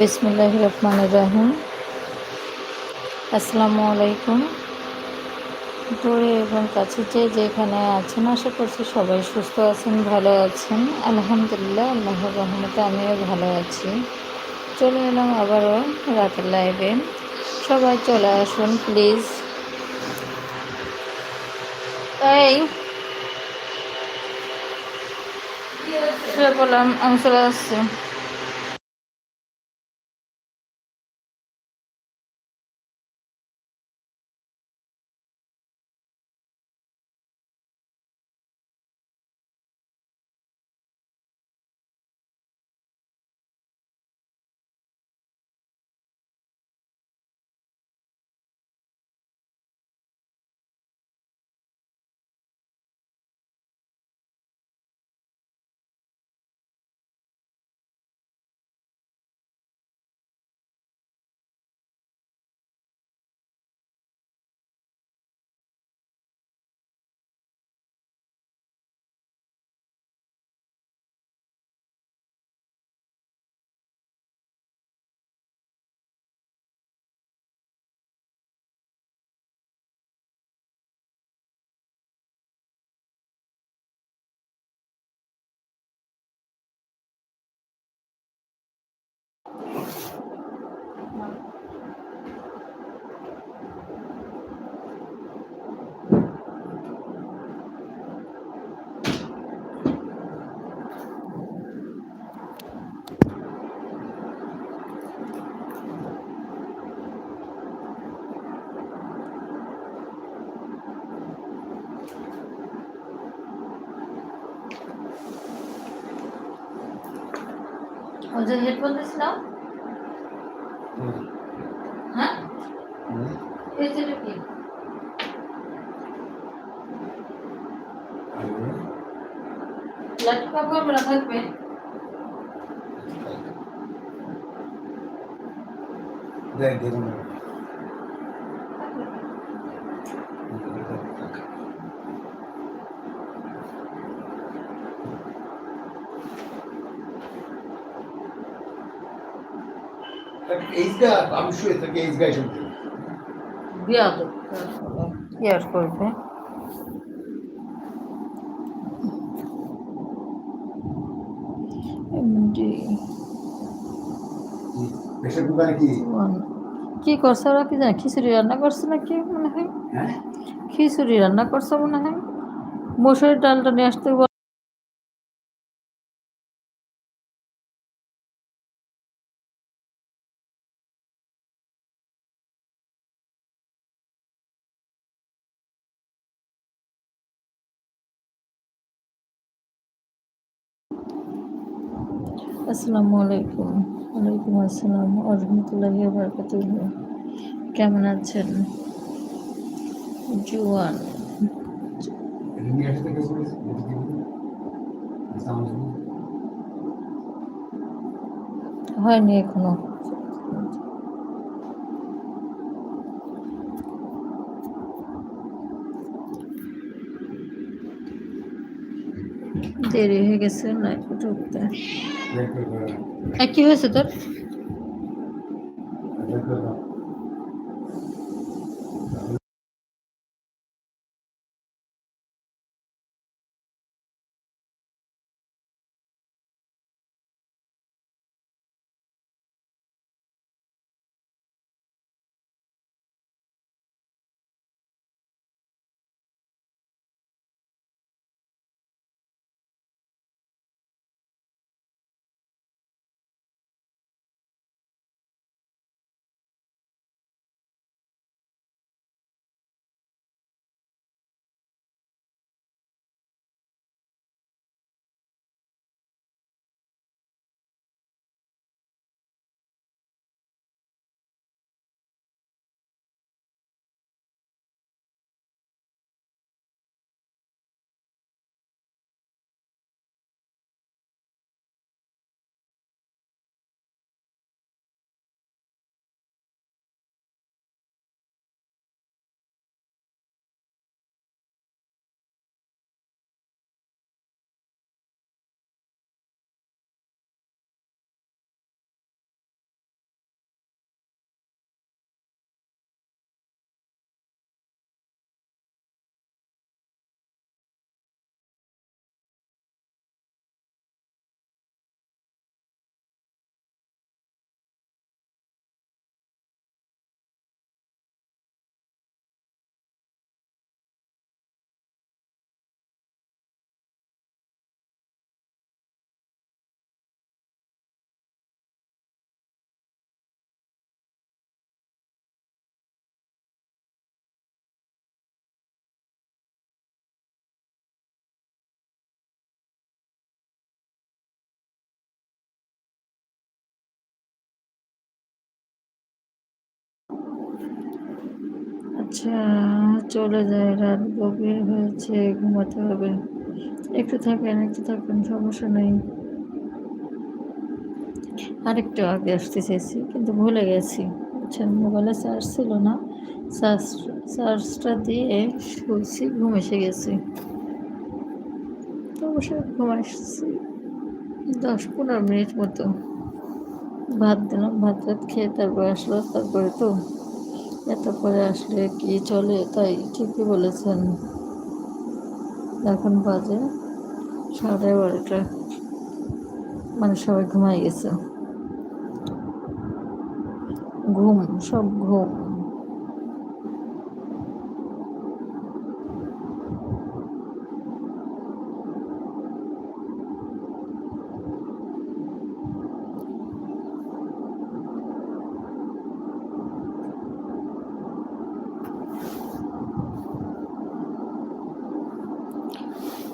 বিসমিল্লাহ রহমান রাহিম আসসালামু আলাইকুম দূরে এবং কাছে যে যেখানে আছেন, আশা করছি সবাই সুস্থ আছেন, ভালো আছেন। আলহামদুলিল্লাহ আল্লাহ রহমতে আমিও ভালো আছি। চলে এলাম আবারও রাতের লাইভে। সবাই চলে আসুন, প্লিজ। এই বললাম আমি চলে আসছি। ওই যে হেডফোন দিয়েছিলাম। হ্যাঁ? এই যে কি? ল্যাপটপ না থাকবে। দেখ দেখুন। এইচগা আমি শুয়ে থাকি এইচগা শুনতে বিয়া তো ইয়ার করবে এমডি প্রেশার কুকারে কি ওয়ান কি করছে ওরা কি জানে খিচুড়ি রান্না করছে নাকি মনে হয় হ্যাঁ খিচুড়ি রান্না করছে মনে হয় মসুরের ডালটা নিয়ে আসতে আসসালামু আলাইকুম। ওয়ালাইকুম আসসালাম। আরহামতুল্লাহি বারকাত কেমন আছেন? জুয়ান। হয়নি এখনও। দেরি হয়ে গেছে লাইফ ঢুকতে। কি হয়েছে তোর আচ্ছা চলে যায় রাত গভীর হয়েছে, ঘুমাতে হবে। একটু থাকেন একটু থাকেন, সমস্যা নেই। আরেকটু আগে আসতে চেয়েছি কিন্তু ভুলে গেছি। বুঝছেন, মোবাইলে চার্জ ছিল না। চার্জ চার্জটা দিয়ে শুয়েছি ঘুম এসে গেছি। তো অবশ্যই ঘুম আসছি, দশ পনেরো মিনিট মতো। ভাত দিলাম ভাত ভাত খেয়ে তারপরে আসলো, তারপরে তো এত পরে আসলে কি চলে, তাই ঠিকই বলেছেন। এখন বাজে সাড়ে বারোটা মানে সবাই ঘুমাই গেছে। ঘুম, সব ঘুম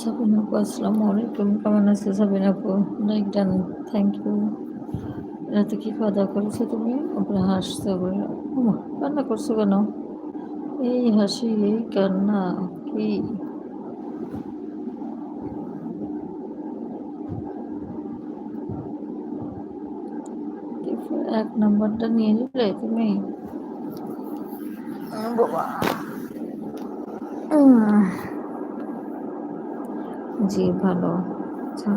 সাবিনা আপু আসসালামু আলাইকুম। কেমন আছে Sabina like done. Thank you রাতে কি খাওয়া দাওয়া করেছ তুমি? ওপরে হাসছো ওপরে কান্না করছ কেন? এই হাসি, এই কান্না, কি? এক নম্বরটা নিয়ে নিলে তুমি? বাবা। জি, ভালো। আচ্ছা।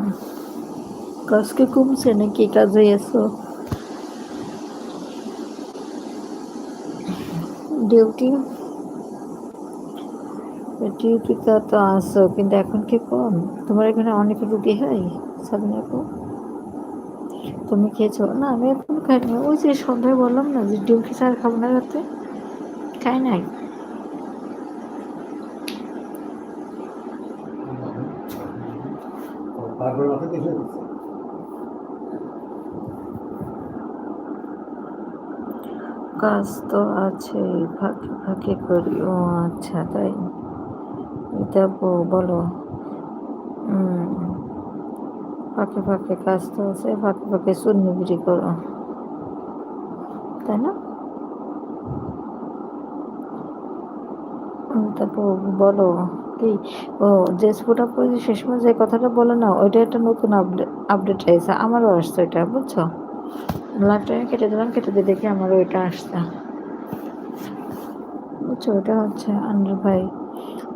কাজকে কমছে নাকি কাজে এসো ডিউটি? ডিউটিতে তো আসো কিন্তু এখন কি কম? তোমার এখানে অনেক রুটি হয়, সাবিনা তুমি খেয়েছো? না, আমি এখন খাইনি। ওই যে সন্ধ্যায় বললাম না যে ডিউটি ছাড়া খাব না রাতে? খাই নাই? তারপরে মাথা দেখে কাজ তো আছে ফাঁকে ফাঁকে করি ও আচ্ছা তাই। এটা বলো। ফাঁকে ফাঁকে কাজ তো আছে ফাঁকে ফাঁকে শূন্য বিক্রি করো। তাই না? তারপর বলো। কি? ও, যে স্ফুটা পড়েছে সে সময় যে কথাটা বলে না, ওইটা একটা নতুন আপডেট আপডেট আমারও আসছে ওইটা, বুঝছ? লাইভটা আমি কেটে দিলাম, কেটে দিয়ে দেখি আমারও ওইটা আসছে। বুঝছ ওটা হচ্ছে আন্ডার ভাই।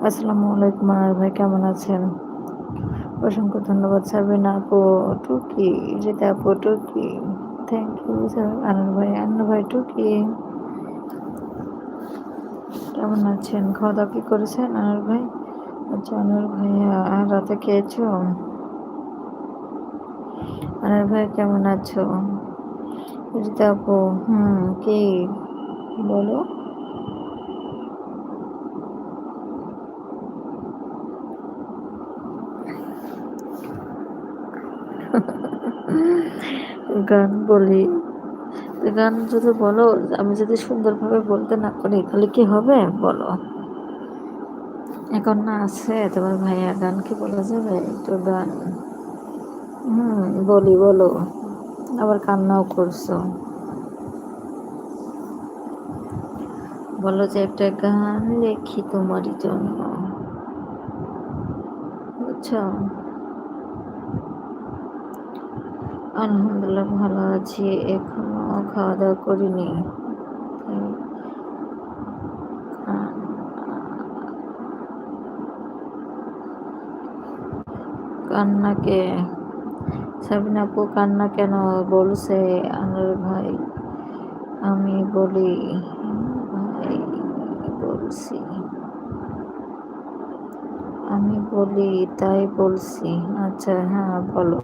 আসসালামু আলাইকুম, আনার ভাই, কেমন আছেন? অসংখ্য ধন্যবাদ, সাবিনা আপু, টুকি রিতা আপু, টুকি। থ্যাংক ইউ স্যার আনার ভাই আন্নার ভাই, টুকি। কেমন আছেন? খাওয়া দাওয়া কি করেছেন, আনার ভাই? আচ্ছা আনার ভাই রাতে খেয়েছো আনার ভাই, কেমন আছো? রিতা আপু হুম, কি? বলো। গান বলি। গান যদি বলো, আমি যদি সুন্দরভাবে বলতে না পারি, তাহলে কি হবে? বলো। এখন না আছে, তোমার ভাইয়া গান কি বলা যাবে? তো গান। হুম, বলি, বলো। আবার কান্নাও করছ। বলো যে একটা গান লেখি তোমারই জন্য। বুঝছ? আলহামদুলিল্লাহ ভালো আছি, এখনও খাওয়া দাওয়া করিনি। কান্নাকে, সাবিনা আপু কান্না কেন বলছে? আনার ভাই, আমি বলি, ভাই, বলছি। আমি বলি, তাই বলছি। আচ্ছা হ্যাঁ বলো।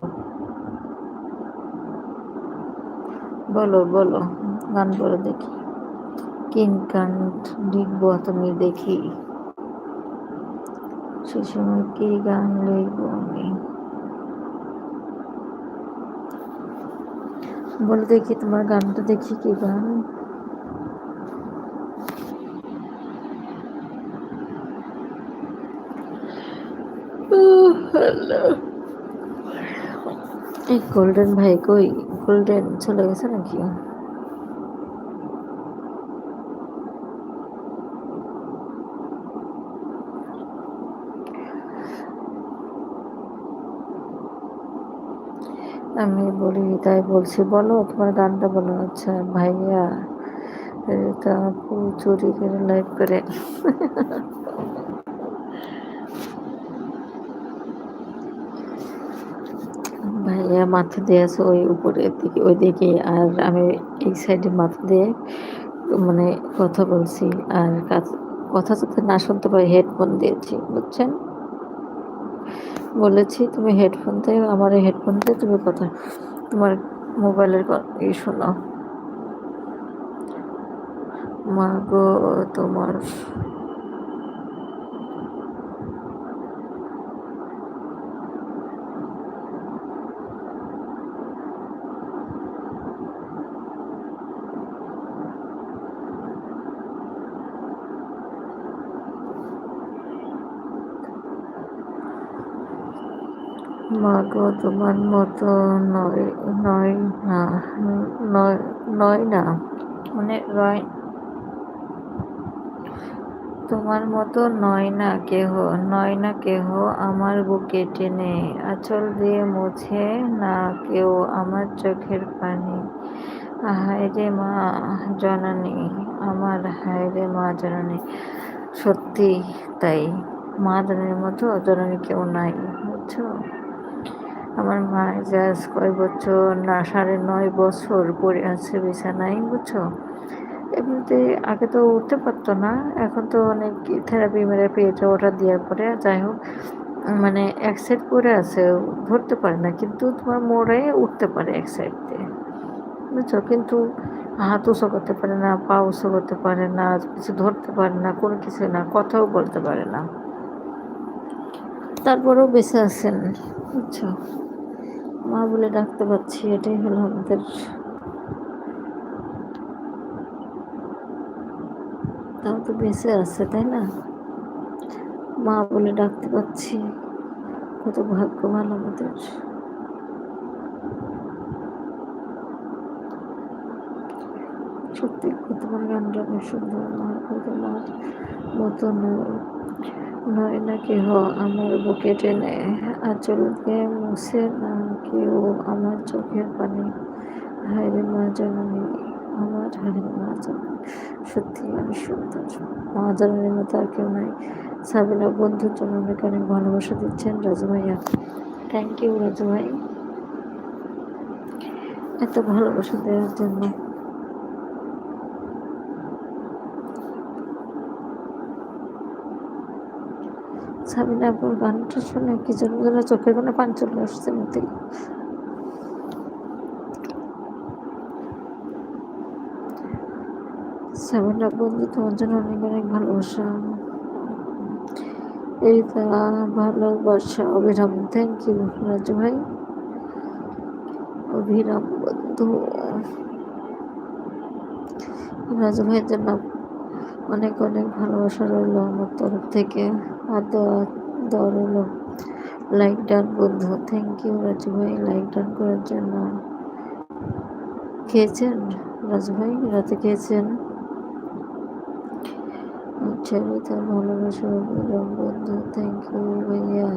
বলো বলো, গান বলো দেখি। কিন গান লিখব তুমি দেখি। সে সময় কি গান লিখব আমি? বলে দেখি তোমার গানটা দেখি কি গান। এই গোল্ডেন ভাই কই? গোল্ডেন চলে গেছে নাকি? আমি বলি, তাই বলছি, বলো, তোমার গানটা বলো। আচ্ছা ভাইয়া তা আপু চুরি করে লাইভ করে ভাইয়া, মাথা দিয়ে আছে ওই উপরের দিকে, ওই দিকে। আর আমি এই সাইডে মাথা দিয়ে মানে কথা বলছি। আর কথা যাতে না শুনতে পাই হেডফোন দিয়েছি, বুঝছেন? বলেছি, তুমি হেডফোন থেকে আমার এই হেডফোন থেকে তুমি কথা, তোমার মোবাইলের ই শোনো। মা গো, তোমার মা গো তোমার মতো নয় নয় না নয় না। মানে রয়, তোমার মতো নয় না কেহ, নয় না কেহ আমার বুকে টেনে। আঁচল দিয়ে মুছে না কেউ আমার চোখের পানি। হায় রে মা জননী, আমার হায় রে মা জননী। সত্যি তাই, মা জননীর মতো জননী কেউ নাই, বুঝছ? আমার মা জাজ কয় বছর, না, সাড়ে নয় বছর পড়ে আছে বিছানায়, বুঝছ? এমনিতে আগে তো উঠতে পারতো না, এখন তো অনেক থেরাপি মেরাপি এটা ওটা দেওয়ার পরে যাই হোক মানে এক সাইড পরে আছে, ধরতে পারে না, কিন্তু তোমার মোড়ে উঠতে পারে এক সাইড দিয়ে বুঝছ? কিন্তু হাত উঁচু করতে পারে না, পা উঁচু করতে পারে না, কিছু ধরতে পারে না, কোনো কিছু না, কথাও বলতে পারে না। তারপরেও বেঁচে আছেন। বুঝছ মা বলে ডাকতে পারছি, এটাই হলো আমাদের। তাও তো বেঁচে আছে, তাই না? মা বলে ডাকতে পারছি, কত ভাগ্যবান আমাদের। সত্যি তোমার গানটা অনেক সুন্দর আমার তোমার মতো নয় না কেহ আমার বুকে টেনে আঁচল দিয়ে মুছে না কেউ আমার চোখের পানি। হায়রে মা জননী, আমার হায়রে মা জননী, সত্যি আমি সুন্দর। মা জননীর মতো আর কেউ নাই। সাবিনা বন্ধুর জন্য অনেক অনেক ভালোবাসা দিচ্ছেন রাজু ভাইয়া। থ্যাংক ইউ রাজু ভাই। এত ভালোবাসা দেওয়ার জন্য। সাবিনা আপুর গানটা শুনে কি জন্য যেন চোখের কোণে পানি চলে আসছে মতে। সাবিনা বন্ধু, তোমার জন্য অনেক অনেক ভালোবাসা। এই তা, ভালোবাসা অবিরাম থ্যাংক ইউ রাজু ভাই। অভিরাম বন্ধু। রাজু ভাইয়ের জন্য অনেক অনেক ভালোবাসা রইল আমার তরফ থেকে। দেওয়া দেওয়া লাইক ডান বন্ধু থ্যাংক ইউ রাজু ভাই। লাইক ডান করার জন্য। খেয়েছেন? রাজু ভাই, রাতে খেয়েছেন? আচ্ছা তার ভালোবাসা বন্ধু থ্যাংক ইউ ভাইয়া।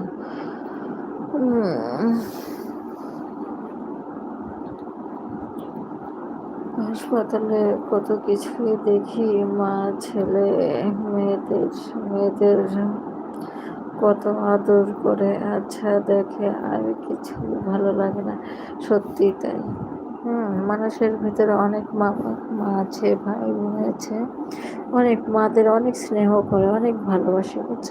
হাসপাতালে কত কিছুই দেখি, মা, ছেলে, মেয়েদের মেয়েদের কত আদর করে আচ্ছা দেখে আর কিছু ভালো লাগে না। সত্যি তাই। হুম, মানুষের ভিতরে অনেক মা মা আছে, ভাই বোন আছে। অনেক মাদের অনেক স্নেহ করে, অনেক ভালোবাসে, বুঝছ?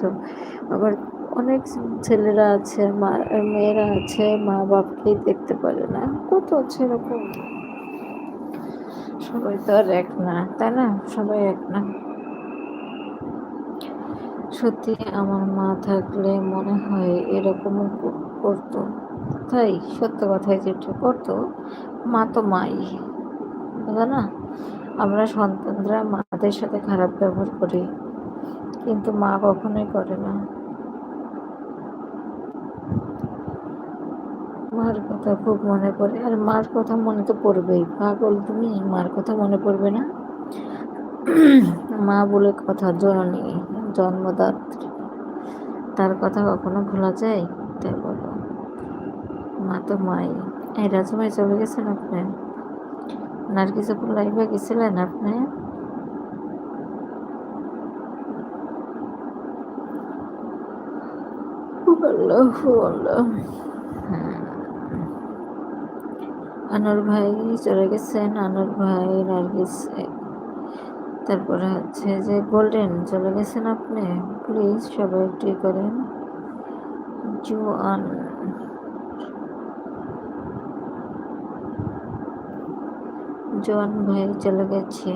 আবার অনেক ছেলেরা আছে, মা, মেয়েরা আছে, মা বাপকেই দেখতে পারে না। কত আছে এরকম? সবাই তো আর এক না, তাই না? সবাই এক না। সত্যি আমার মা থাকলে মনে হয় এরকম করতো। তাই সত্য কথাই যেটা করতো, মা তো মাই। বুঝলো না? আমরা সন্তানরা মাদের সাথে খারাপ ব্যবহার করি, কিন্তু মা কখনোই করে না। মার কথা খুব মনে পড়ে, আর মার কথা মনে তো পড়বেই। পাগল তুমি, মার কথা মনে পড়বে না? মা বলে কথা জননী জন্মদাত্রী। তার কথা কখনো ভোলা যায়? তাই বলো। মা তো মাই। এই রাজু ভাই চলে গেছেন আপনি? নার্গিসাপুর লাইভে গেছিলেন আপনি? হুম। আনোয়ার ভাই চলে গেছেন। আনোয়ার ভাই নার্গিস তারপরে হচ্ছে যে গোল্ডেন চলে গেছেন আপনি? প্লিজ সবাই একটু করেন। জোয়ান জোয়ান ভাই, চলে গেছে।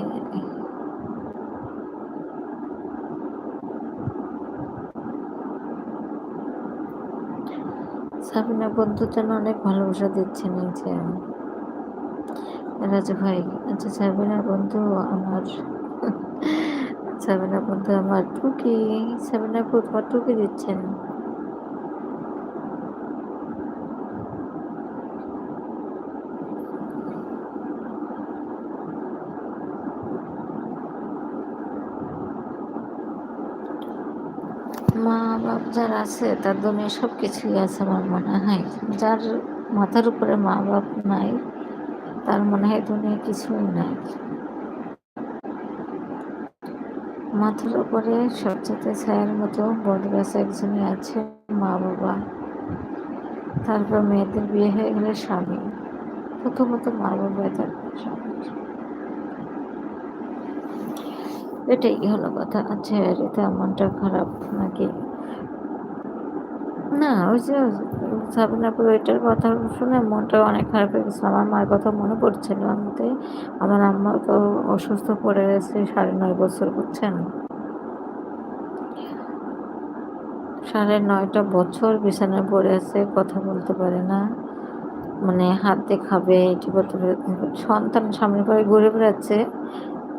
সাবিনা বন্ধুর জন্য অনেক ভালোবাসা দিচ্ছেন এই যে। রাজু ভাই আচ্ছা সাবিনা বন্ধু আমার সাবিনা বন্ধু আমার টুকি সাবিনা বন্ধু তোমার টুকি দিচ্ছেন। মা বাপ যার আছে, তার দুনিয়া সব কিছুই আছে আমার মনে হয়। যার মাথার উপরে মা বাপ নাই, তার মনে হয় দুনিয়া কিছুই নাই। মাথার উপরে সবচেয়ে ছায়ার মতো বড় গাছ একজনই আছে, মা বাবা। তারপর মেয়েদের বিয়ে হয়ে গেলে স্বামী। প্রথমত মা বাবা, তারপর স্বামী। এটাই হলো কথা। আচ্ছা এটা মনটা খারাপ নাকি? না, ওই যে সাবিনাপুর ওইটার কথা শুনে মনটা অনেক খারাপ হয়ে গেছিল। আমার মায়ের কথা মনে পড়ছিল আমাতে আমার আম্মা তো অসুস্থ পড়ে গেছে সাড়ে নয় বছর, বুঝছেন? সাড়ে নয়টা বছর বিছানায় পড়ে আছে, কথা বলতে পারে না। মানে হাত দিয়ে খাবে এটি করতে পারে, সন্তান সামনে করে ঘুরে বেড়াচ্ছে,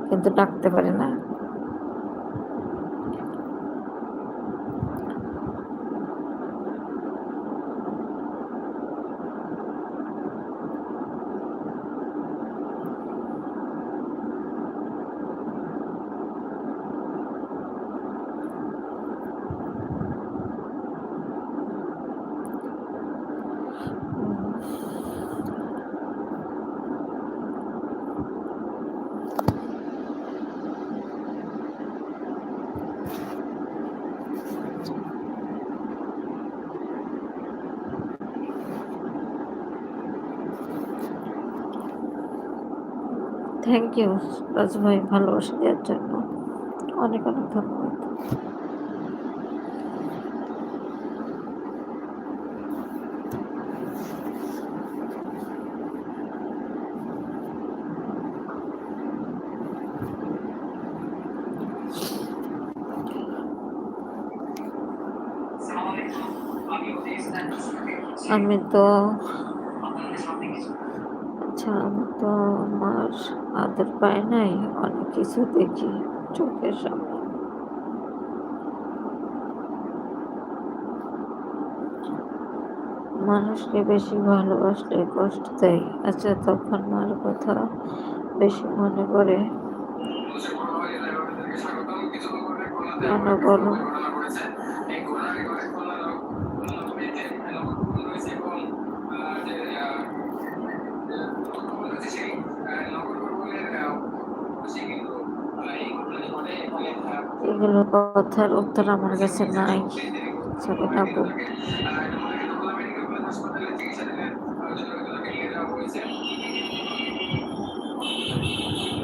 কিন্তু ডাকতে পারে না। থ্যাংক ইউ রাজু ভাই, ভালোবাসা দেওয়ার জন্য। অনেক অনেক ধন্যবাদ। আমি তো আচ্ছা আমি তো আমার আদর পায় নাই, অনেক কিছু দেখি চোখের সামনে। মানুষকে বেশি ভালোবাসলে কষ্ট দেয় আচ্ছা তখন মার কথা বেশি মনে পড়ে। কেন বলো? এগুলো কথার উত্তর আমার কাছে নাই। আপু।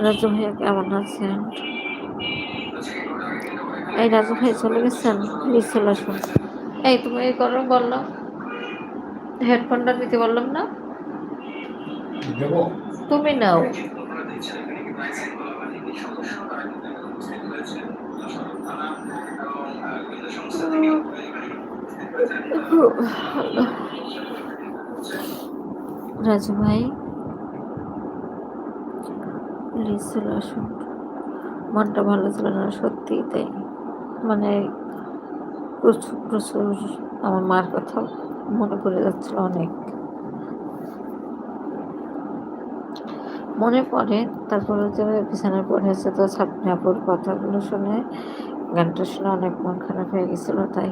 রাজু ভাইয়া কেমন আছেন? এই রাজু ভাই চলে গেছেন? প্লিজ চলে আসুন। এই তুমি এই করো বললাম। হেডফোনটা নিতে বললাম না? তুমি নাও। রাজু ভাই মনটা ভালো ছিল না সত্যিই তাই। মানে প্রচুর প্রচুর আমার মার কথা মনে পড়ে যাচ্ছিল অনেক। মনে পড়ে, তারপরে যে বিছানায় পড়ে আছে তো ছাপনাপুর কথাগুলো শুনে গানটা শুনে অনেক মন খারাপ হয়ে গেছিল তাই।